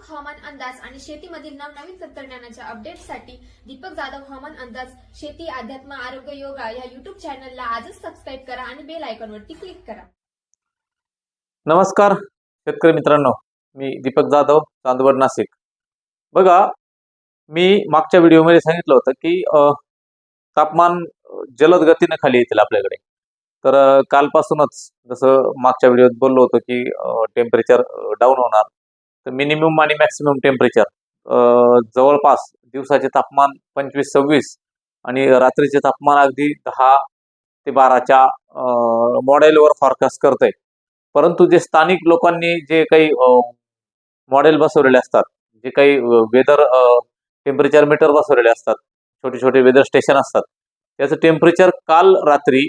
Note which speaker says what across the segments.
Speaker 1: अचूक हवामान अंदाज आणि शेतीमधील नवनवीन तंत्रज्ञानाच्या अपडेटसाठी दीपक जाधव हवामान अंदाज शेती अध्यात्म आरोग्य योगा या युट्यूब चॅनलला आजच सबस्क्राईब करा आणि बेल आयकॉनवरती क्लिक करा.
Speaker 2: नमस्कार शेतकरी मित्रांनो. मी दीपक जाधव चांदवड नाशिक. बघा मी मागच्या व्हिडिओमध्ये सांगितलं होतं की तापमान जलद गतीने खाली येतील आपल्याकडे. तर कालपासूनच जसं मागच्या व्हिडिओत बोललो होतो की टेम्परेचर डाऊन होणार. तर मिनिमम आणि मॅक्सिमम टेम्परेचर जवळपास दिवसाचे तापमान पंचवीस सव्वीस आणि रात्रीचे तापमान अगदी दहा ते बाराच्या मॉडेलवर फॉरकास्ट करतंय. परंतु जे स्थानिक लोकांनी जे काही मॉडेल बसवलेले असतात जे काही वेदर टेम्परेचर मीटर बसवलेले असतात छोटे छोटे वेदर स्टेशन असतात त्याचं टेम्परेचर काल रात्री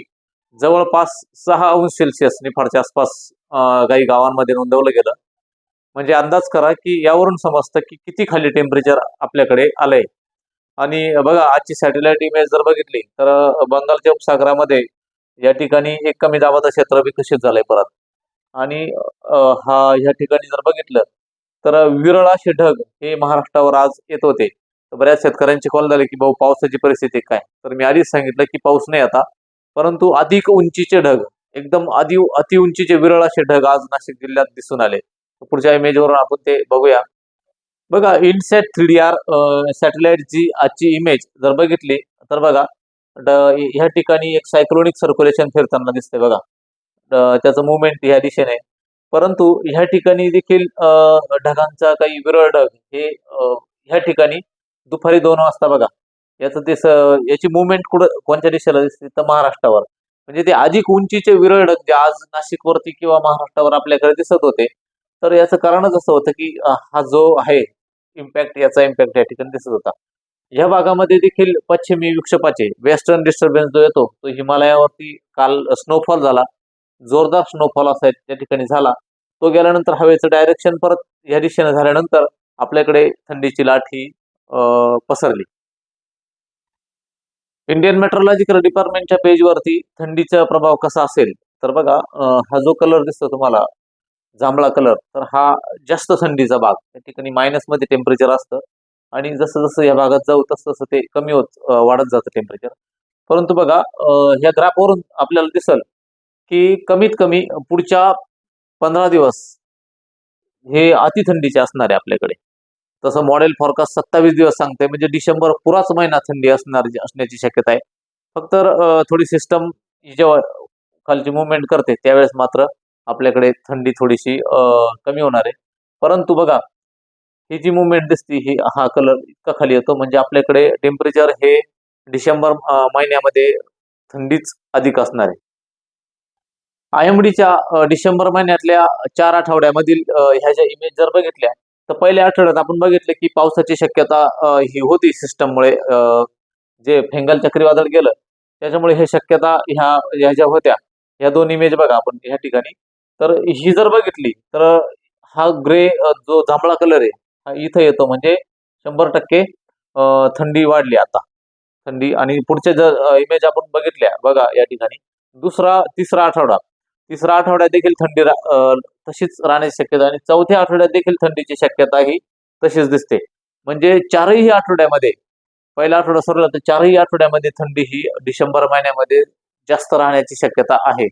Speaker 2: जवळपास सहा अंश सेल्सिअस निफाडच्या आसपास काही गावांमध्ये नोंदवलं गेलं. म्हणजे अंदाज करा की यावरून समजतं की किती खाली टेम्परेचर आपल्याकडे आलंय. आणि बघा आजची सॅटेलाइट इमेज जर बघितली तर बंगालच्या उपसागरामध्ये या ठिकाणी एक कमी दाबाचं क्षेत्र विकसित झालंय परत. आणि हा ह्या ठिकाणी जर बघितलं तर विरळाचे ढग हे महाराष्ट्रावर आज येत होते. तर बऱ्याच शेतकऱ्यांचे कॉल झाले की भाऊ पावसाची परिस्थिती काय? तर मी आधीच सांगितलं की पाऊस नाही आता. परंतु अधिक उंचीचे ढग एकदम अति अतिउंचीचे विरळाचे ढग आज नाशिक जिल्ह्यात दिसून आले. पुढच्या इमेजवरून आपण ते बघूया. बघा इनसेट थ्री डी आर सॅटेलाइटची आजची इमेज जर बघितली तर बघा ह्या ठिकाणी एक सायक्लोनिक सर्क्युलेशन फिरताना दिसतंय बघा. त्याचं मुवमेंट ह्या दिशेने. परंतु ह्या ठिकाणी देखील ढगांचा काही विरळ ढग हे ह्या ठिकाणी दुपारी दोन वाजता बघा. याचं ते याची मुवमेंट कुठं कोणत्या दिशेला दिसते? तर महाराष्ट्रावर. म्हणजे ते अधिक उंचीचे विरळ ढग जे आज नाशिकवरती किंवा महाराष्ट्रावर आपल्याकडे दिसत होते तर याचं कारणच असं होतं की हा जो आहे इम्पॅक्ट याचा इम्पॅक्ट या ठिकाणी दिसत होता. ह्या भागामध्ये देखील पश्चिमी विक्षेपाचे वेस्टर्न डिस्टर्बन्स जो येतो तो हिमालयावरती काल स्नोफॉल झाला. जोरदार स्नोफॉल असा त्या ठिकाणी झाला. तो गेल्यानंतर हवेचं डायरेक्शन परत या दिशेने झाल्यानंतर आपल्याकडे थंडीची लाट ही पसरली. इंडियन मेट्रोलॉजिकल डिपार्टमेंटच्या पेजवरती थंडीचा प्रभाव कसा असेल? तर बघा हा जो कलर दिसतो तुम्हाला जांभळा कलर तर हा जास्त थंडीचा भाग. त्या ठिकाणी मायनसमध्ये टेम्परेचर असतं. आणि जसं जसं या भागात जाऊ तसं तसं ते कमी होत वाढत जातं टेम्परेचर परंतु बघा ह्या ग्राफवरून आपल्याला दिसल की कमीत कमी पुढच्या पंधरा दिवस हे अतिथंडीचे असणार आहे आपल्याकडे. तसं मॉडेल फॉरकास्ट सत्तावीस दिवस सांगते म्हणजे डिसेंबर पुराच महिना थंडी असणार असण्याची शक्यता आहे. फक्त थोडी सिस्टम जेव्हा खालची मुवमेंट करते त्यावेळेस मात्र आपल्याकडे थंडी थोडीशी कमी होणार आहे. परंतु बघा ही जी मुवमेंट दिसते ही हा कलर इतका खाली येतो म्हणजे आपल्याकडे टेम्परेचर हे डिसेंबर महिन्यामध्ये थंडीच अधिक असणार आहे. आयएमडीच्या डिसेंबर महिन्यातल्या चार आठवड्यामधील ह्या ज्या इमेज जर बघितल्या तर पहिल्या आठवड्यात आपण बघितलं की पावसाची शक्यता ही होती सिस्टममुळे जे फेंगल चक्रीवादळ गेलं त्याच्यामुळे हे शक्यता ह्या ह्या ज्या होत्या ह्या दोन इमेज बघा आपण ह्या ठिकाणी. तर ही जर बघितली तर हा ग्रे जो जांभळा कलर आहे हा इथं येतो. म्हणजे शंभर टक्के थंडी वाढली आता. थंडी आणि पुढच्या जर इमेज आपण बघितल्या बघा या ठिकाणी. दुसरा तिसरा आठवडा. तिसरा आठवड्यात देखील थंडी रा- तशीच राहण्याची शक्यता आणि चौथ्या आठवड्यात देखील थंडीची शक्यता ही तशीच दिसते. म्हणजे चारही आठवड्यामध्ये पहिला आठवडा सरला तर चारही आठवड्यामध्ये थंडी ही डिसेंबर महिन्यामध्ये जास्त राहण्याची शक्यता आहे.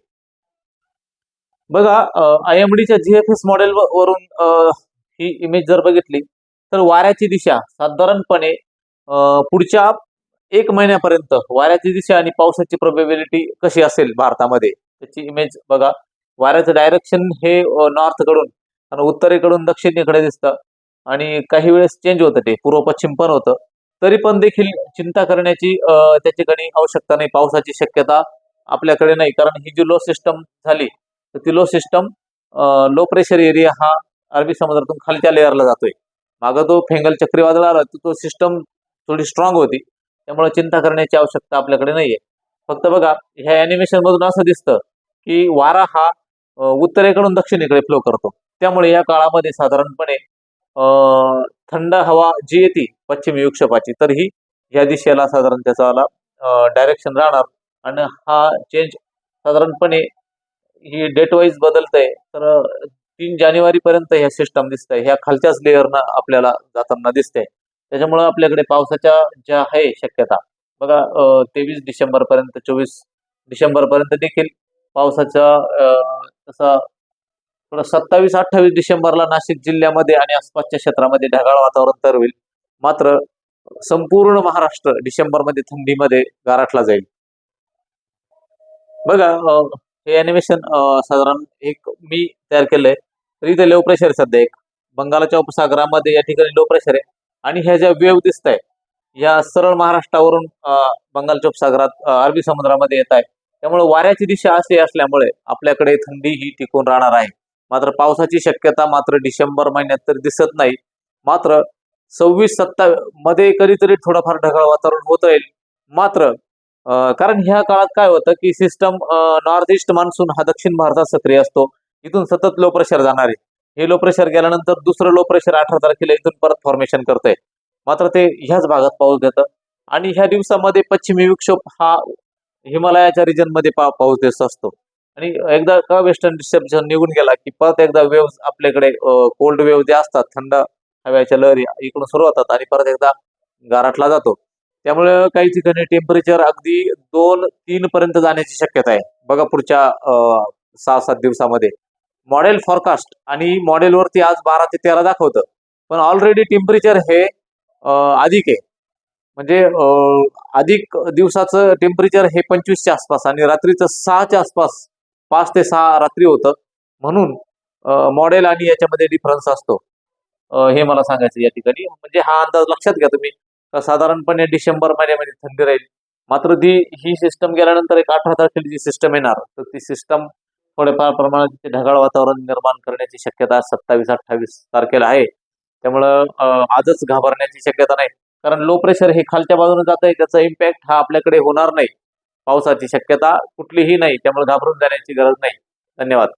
Speaker 2: बघा आय एम डीच्या जीएफएस मॉडेल वरून ही इमेज जर बघितली तर वाऱ्याची दिशा साधारणपणे पुढच्या एक महिन्यापर्यंत वाऱ्याची दिशा आणि पावसाची प्रोबेबिलिटी कशी असेल भारतामध्ये? त्याची इमेज बघा. वाऱ्याचं डायरेक्शन हे नॉर्थकडून आणि उत्तरेकडून दक्षिणेकडे दिसतं. आणि काही वेळेस चेंज होतं ते. पूर्व पश्चिम पण होतं. तरी पण देखील चिंता करण्याची अ, त्या ठिकाणी आवश्यकता नाही. पावसाची शक्यता आपल्याकडे नाही. कारण ही जी लो सिस्टम झाली तर ती low system low pressure area हा अरबी समुद्रातून खालच्या लेअरला जातोय. मागं तो फेंगल चक्रीवादळ आला तर तो सिस्टम थोडी स्ट्रॉंग होती. त्यामुळे चिंता करण्याची आवश्यकता आपल्याकडे नाहीये. फक्त बघा ह्या अॅनिमेशन मधून असं दिसतं की वारा हा उत्तरेकडून दक्षिणेकडे फ्लो करतो. त्यामुळे या काळामध्ये साधारणपणे थंड हवा जी येते पश्चिम युक्षपाची तर ही ह्या दिशेला साधारण त्याचा डायरेक्शन राहणार. आणि हा चेंज साधारणपणे ही डेट वाईज बदलतंय तर तीन जानेवारी पर्यंत ह्या सिस्टम दिसत आहे ह्या खालच्याच लेअरनं आपल्याला जाताना दिसते त्याच्यामुळं आपल्याकडे पावसाच्या ज्या आहे शक्यता बघा तेवीस डिसेंबर पर्यंत चोवीस डिसेंबर पर्यंत देखील पावसाचा तसा थोडं सत्तावीस अठ्ठावीस डिसेंबरला नाशिक जिल्ह्यामध्ये आणि आसपासच्या क्षेत्रामध्ये ढगाळ वातावरण तर होईल मात्र संपूर्ण महाराष्ट्र डिसेंबरमध्ये थंडीमध्ये गारठला जाईल. बघा हे अॅनिमेशन साधारण एक मी तयार केलंय. तर इथे लो प्रेशर सध्या एक. बंगालच्या उपसागरामध्ये या ठिकाणी लो प्रेशर आहे. आणि ह्या ज्या वेव दिसत आहे या सरळ महाराष्ट्रावरून बंगालच्या उपसागरात अरबी समुद्रामध्ये येत आहे. त्यामुळे वाऱ्याची दिशा अशी असल्यामुळे आपल्याकडे थंडी ही टिकून राहणार आहे. मात्र पावसाची शक्यता मात्र डिसेंबर महिन्यात तर दिसत नाही. मात्र सव्वीस सत्ता मध्ये कधीतरी थोडंफार ढगाळ वातावरण होत राहील. मात्र कारण ह्या काळात काय होतं की सिस्टम नॉर्थ ईस्ट मान्सून हा दक्षिण भारतात सक्रिय असतो. इथून सतत लो प्रेशर जाणार आहे. हे लो प्रेशर गेल्यानंतर दुसरं लो प्रेशर अठरा तारखेला इथून परत फॉर्मेशन करतंय. मात्र ते ह्याच भागात पाऊस देतं. आणि ह्या दिवसामध्ये पश्चिमी विक्षोभ हा हिमालयाच्या रिजनमध्ये पा पाऊस देत असतो. आणि एकदा का वेस्टर्न डिस्टर्बन निघून गेला की परत एकदा वेव्ह आपल्याकडे कोल्ड वेव्ह जे असतात थंड हव्याच्या लहरी इकडून सुरू होतात आणि परत एकदा गारठला जातो. त्यामुळे काही ठिकाणी टेम्परेचर अगदी दोन तीन पर्यंत जाण्याची शक्यता आहे. बघा पुढच्या सहा सात दिवसामध्ये. मॉडेल फॉरकास्ट आणि मॉडेलवरती आज बारा ते तेरा दाखवतं. पण ऑलरेडी टेम्परेचर हे अधिक आहे. म्हणजे अधिक दिवसाचं टेम्परेचर हे पंचवीसच्या आसपास आणि रात्रीचं सहाच्या आसपास पाच ते सहा रात्री होतं. म्हणून मॉडेल आणि याच्यामध्ये डिफरन्स असतो. हे मला सांगायचं या ठिकाणी. म्हणजे हा अंदाज लक्षात घ्या तुम्ही. साधारणपणे डिसेंबर महिन्यामध्ये थंडी राहील. मात्र ती ही सिस्टम गेल्यानंतर एक अठरा तारखेला जी सिस्टम येणार. तर ती सिस्टम थोड्याफार प्रमाणात तिथे ढगाळ वातावरण निर्माण करण्याची शक्यता सत्तावीस अठ्ठावीस तारखेला आहे. त्यामुळं आजच घाबरण्याची शक्यता नाही. कारण लो प्रेशर हे खालच्या बाजूने जात आहे. त्याचा इम्पॅक्ट हा आपल्याकडे होणार नाही. पावसाची शक्यता कुठलीही नाही. त्यामुळे घाबरून जाण्याची गरज नाही. धन्यवाद.